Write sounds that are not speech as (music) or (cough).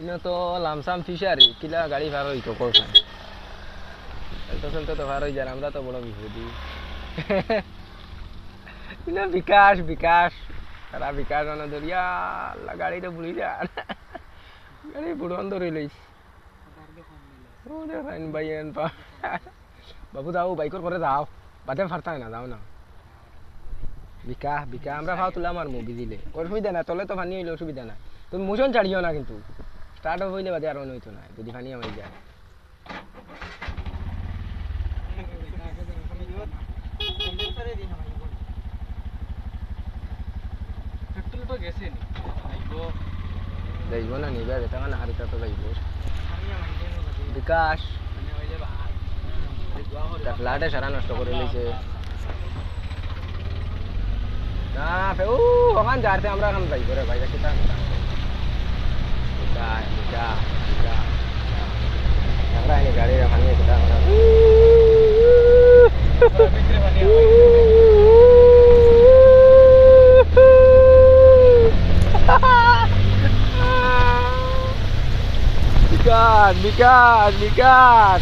ইনো তো lump sum fishery, কিলা গাড়ি ভার হইতো কোথায় চলতে চলতে তো ভার হয়ে যায়, আমরা তো বড় বিপদি (laughs) ইনো বিকাশ বিকাশ তারা বিকাশ আনা ধরিয়া আল্লাহ গাড়িটা বুড়ি যান (laughs) গাড়ি বুড়ন ধরে লইস ভাই বাবু দাও বাইকর করে যাও। বাদে ফারতাই না, যাও না। বিকাশ বিকাশ। আমরা ভাও তুলাম আর মুভি দিলে। অসুবিধা না তলে তো ফানি হইলে অসুবিধা না তুমি মোশন ছাড়িও না কিন্তু। স্টার্ট হইলে বাদে আর অন হইতো না যদি ফানি আমার যায়। যাইব না নিবা বেটা না হারিতা তো যাইব বিকাশ। সারা নষ্ট করে লইছে না ফে ও ওখান যাতে আমরা এখন যাইব রে ভাই কিতা বিকাশ বিকাশ বিকাশ আমরা এনে গাড়ি রাখানি কিতা আমরা বিকাশ বিকাশ বিকাশ